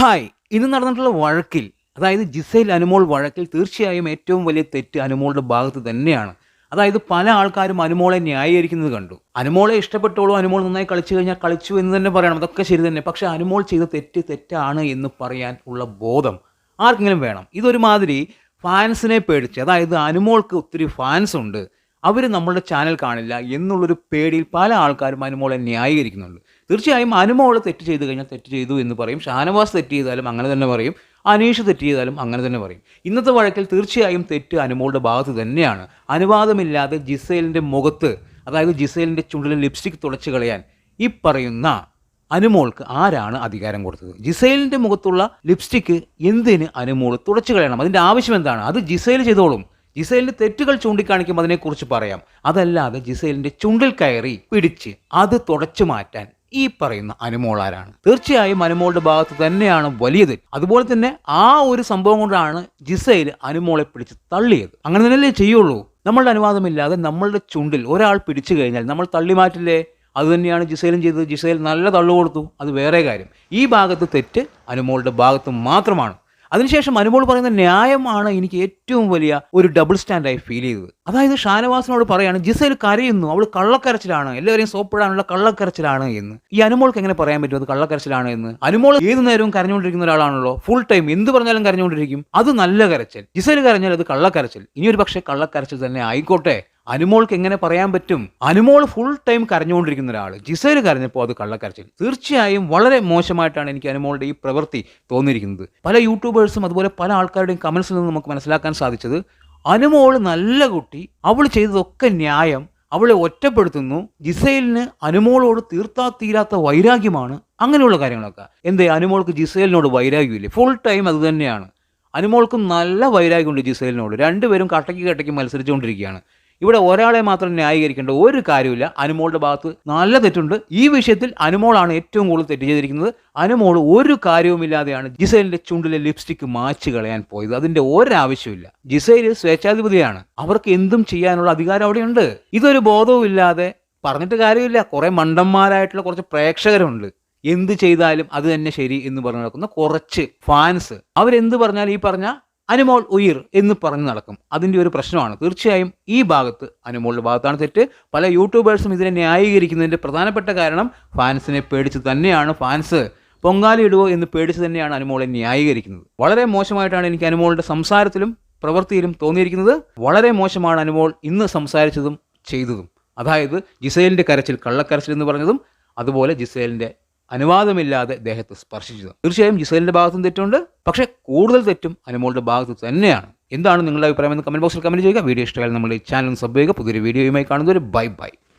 Hi. ഇന്ന് നടന്നിട്ടുള്ള വഴക്കിൽ അതായത് ജിസൈൽ അനുമോൾ വഴക്കിൽ തീർച്ചയായും ഏറ്റവും വലിയ തെറ്റ് അനുമോളുടെ ഭാഗത്ത് തന്നെയാണ്. അതായത് പല ആൾക്കാരും അനുമോളെ ന്യായീകരിക്കുന്നത് കണ്ടു. അനുമോളെ ഇഷ്ടപ്പെട്ടോളൂ അനുമോൾ നന്നായി കളിച്ചു കഴിഞ്ഞാൽ കളിച്ചു എന്ന് തന്നെ പറയണം. അതൊക്കെ ശരി തന്നെ. പക്ഷെ അനുമോൾ ചെയ്ത തെറ്റ് തെറ്റാണ് എന്ന് പറയാൻ ഉള്ള ബോധം ആർക്കെങ്കിലും വേണം? ഇതൊരുമാതിരി ഫാൻസിനെ പേടിച്ച് അതായത് അനുമോൾക്ക് ഒത്തിരി ഫാൻസ് ഉണ്ട്. അവർ നമ്മളുടെ ചാനൽ കാണില്ല എന്നുള്ളൊരു പേടിയിൽ പല ആൾക്കാരും അനുമോളെ ന്യായീകരിക്കുന്നുണ്ട്. തീർച്ചയായും അനുമോൾ തെറ്റ് ചെയ്ത് കഴിഞ്ഞാൽ തെറ്റ് ചെയ്തു എന്ന് പറയും. ഷാനവാസ് തെറ്റ് ചെയ്താലും അങ്ങനെ തന്നെ പറയും. അനീഷ് തെറ്റ് ചെയ്താലും അങ്ങനെ തന്നെ പറയും. ഇന്നത്തെ വഴക്കിൽ തീർച്ചയായും തെറ്റ് അനുമോളുടെ ഭാഗത്ത് തന്നെയാണ്. അനുവാദമില്ലാതെ ജിസേലിന്റെ മുഖത്ത് അതായത് ജിസേലിന്റെ ചുണ്ടിൽ ലിപ്സ്റ്റിക് തുടച്ചു കളയാൻ ഈ പറയുന്ന അനുമോൾക്ക് ആരാണ് അധികാരം കൊടുത്തത്? ജിസൈലിന്റെ മുഖത്തുള്ള ലിപ്സ്റ്റിക്ക് എന്തിന് അനുമോൾ തുടച്ചു കളയണം? അതിന്റെ ആവശ്യം എന്താണ്? അത് ജിസൈൽ ചെയ്തോളും. ജിസൈലിന്റെ തെറ്റുകൾ ചൂണ്ടിക്കാണിക്കുമ്പോൾ അതിനെക്കുറിച്ച് പറയാം. അതല്ലാതെ ജിസൈലിന്റെ ചുണ്ടിൽ കയറി പിടിച്ച് അത് തുടച്ചു മാറ്റാൻ ഈ പറയുന്ന അനുമോളാരാണ്. തീർച്ചയായും അനുമോളുടെ ഭാഗത്ത് തന്നെയാണ് വലിയത്. അതുപോലെ തന്നെ ആ ഒരു സംഭവം കൊണ്ടാണ് ജിസയിൽ അനുമോളെ പിടിച്ച് തള്ളിയത്. അങ്ങനെ തന്നെയല്ലേ ചെയ്യുള്ളൂ. നമ്മളുടെ അനുവാദമില്ലാതെ നമ്മളുടെ ചുണ്ടിൽ ഒരാൾ പിടിച്ചു കഴിഞ്ഞാൽ നമ്മൾ തള്ളി മാറ്റില്ലേ? അതുതന്നെയാണ് ജിസയിലും ചെയ്തത്. ജിസയിൽ നല്ല തള്ളു കൊടുത്തു. അത് വേറെ കാര്യം. ഈ ഭാഗത്ത് തെറ്റ് അനുമോളുടെ ഭാഗത്ത് മാത്രമാണ്. അതിനുശേഷം അനുമോൾ പറയുന്ന ന്യായമാണ് എനിക്ക് ഏറ്റവും വലിയ ഒരു ഡബിൾ സ്റ്റാൻഡായി ഫീൽ ചെയ്തത്. അതായത് ഷാനവാസിനോട് പറയാണ് ജിസൽ കരയുന്നു അവൾ കള്ളക്കരച്ചിലാണ് എല്ലാവരെയും സോപ്പിടാനുള്ള കള്ളക്കരച്ചിലാണ് എന്ന്. ഈ അനുമോൾക്ക് എങ്ങനെ പറയാൻ പറ്റും? അത് കള്ളക്കരച്ചിലാണ് എന്ന്. അനുമോൾ ഏത് നേരവും കരഞ്ഞുകൊണ്ടിരിക്കുന്ന ഒരാളാണല്ലോ ഫുൾ ടൈം എന്ത് പറഞ്ഞാലും കരഞ്ഞുകൊണ്ടിരിക്കും. അത് നല്ല കരച്ചിൽ. ജിസൽ കരഞ്ഞാൽ അത് കള്ളക്കരച്ചിൽ. ഇനി ഒരു പക്ഷേ കള്ളക്കരച്ചിൽ തന്നെ ആയിക്കോട്ടെ. അനുമോൾക്ക് എങ്ങനെ പറയാൻ പറ്റും? അനുമോൾ ഫുൾ ടൈം കരഞ്ഞുകൊണ്ടിരിക്കുന്ന ഒരാൾ ജിസേൽ കരഞ്ഞപ്പോൾ അത് കള്ളക്കരച്ചിൽ. തീർച്ചയായും വളരെ മോശമായിട്ടാണ് എനിക്ക് അനുമോളുടെ ഈ പ്രവൃത്തി തോന്നിയിരിക്കുന്നത്. പല യൂട്യൂബേഴ്സും അതുപോലെ പല ആൾക്കാരുടെയും കമൻസിൽ നിന്ന് നമുക്ക് മനസ്സിലാക്കാൻ സാധിച്ചത് അനുമോൾ നല്ല കുട്ടി അവൾ ചെയ്തതൊക്കെ ന്യായം അവളെ ഒറ്റപ്പെടുത്തുന്നു ജിസൈലിന് അനുമോളോട് തീർത്താ തീരാത്ത വൈരാഗ്യമാണ് അങ്ങനെയുള്ള കാര്യങ്ങളൊക്കെ. എന്തേ അനുമോൾക്ക് ജിസൈലിനോട് വൈരാഗ്യമില്ലേ? ഫുൾ ടൈം അത് തന്നെയാണ്. അനുമോൾക്കും നല്ല വൈരാഗ്യമുണ്ട് ജിസൈലിനോട്. രണ്ടുപേരും കട്ടയ്ക്ക് കട്ടയ്ക്ക് മത്സരിച്ചുകൊണ്ടിരിക്കുകയാണ്. ഇവിടെ ഒരാളെ മാത്രം ന്യായീകരിക്കേണ്ട ഒരു കാര്യമില്ല അനുമോളുടെ ഭാഗത്ത് നല്ല തെറ്റുണ്ട്. ഈ വിഷയത്തിൽ അനുമോളാണ് ഏറ്റവും കൂടുതൽ തെറ്റ് ചെയ്തിരിക്കുന്നത്. അനുമോൾ ഒരു കാര്യവുമില്ലാതെയാണ് ജിസൈലിന്റെ ചുണ്ടിലെ ലിപ്സ്റ്റിക് മാച്ച് കളയാൻ പോയത്. അതിന്റെ ഒരാവശ്യമില്ല ജിസൈൽ സ്വേച്ഛാധിപതിയാണ്. അവർക്ക് എന്തും ചെയ്യാനുള്ള അധികാരം അവിടെയുണ്ട്. ഇതൊരു ബോധവും ഇല്ലാതെ പറഞ്ഞിട്ട് കാര്യമില്ല. കുറെ മണ്ടന്മാരായിട്ടുള്ള കുറച്ച് പ്രേക്ഷകരുണ്ട്. എന്ത് ചെയ്താലും അത് തന്നെ ശരി എന്ന് പറഞ്ഞു നടക്കുന്ന കുറച്ച് ഫാൻസ്. അവരെന്ത് പറഞ്ഞാൽ ഈ പറഞ്ഞ അനുമോൾ ഉയിർ എന്ന് പറഞ്ഞു നടക്കും. അതിന്റെ ഒരു പ്രശ്നമാണ്. തീർച്ചയായും ഈ ഭാഗത്ത് അനുമോളുടെ ഭാഗത്താണ് തെറ്റ്. പല യൂട്യൂബേഴ്സും ഇതിനെ ന്യായീകരിക്കുന്നതിന്റെ പ്രധാനപ്പെട്ട കാരണം ഫാൻസിനെ പേടിച്ച് തന്നെയാണ് ഫാൻസ് പൊങ്കാലി ഇടുവോ എന്ന് പേടിച്ച് തന്നെയാണ് അനുമോളെ ന്യായീകരിക്കുന്നത്. വളരെ മോശമായിട്ടാണ് എനിക്ക് അനുമോളുടെ സംസാരത്തിലും പ്രവൃത്തിയിലും തോന്നിയിരിക്കുന്നത്. വളരെ മോശമാണ് അനുമോൾ ഇന്ന് സംസാരിച്ചതും ചെയ്തതും. അതായത് ജിസേലിന്റെ കരച്ചിൽ കള്ളക്കരച്ചിൽ എന്ന് പറഞ്ഞതും അതുപോലെ ജിസേലിന്റെ അനുവാദമില്ലാതെ ദേഹത്ത് സ്പർശിച്ചത്. തീർച്ചയായും ജിസേലിന്റെ ഭാഗത്തും തെറ്റുണ്ട്. പക്ഷേ കൂടുതൽ തെറ്റും അനുമോളുടെ ഭാഗത്ത് തന്നെയാണ്. എന്താണ് നിങ്ങളുടെ അഭിപ്രായം എന്ന് കമന്റ് ബോക്സിൽ കമന്റ് ചെയ്യുക. വീഡിയോ ഇഷ്ടമായാലും നമ്മുടെ ചാനൽ സബ് ചെയ്യുക. പുതിയൊരു വീഡിയോയുമായി കാണുന്നവർ ബൈ ബൈ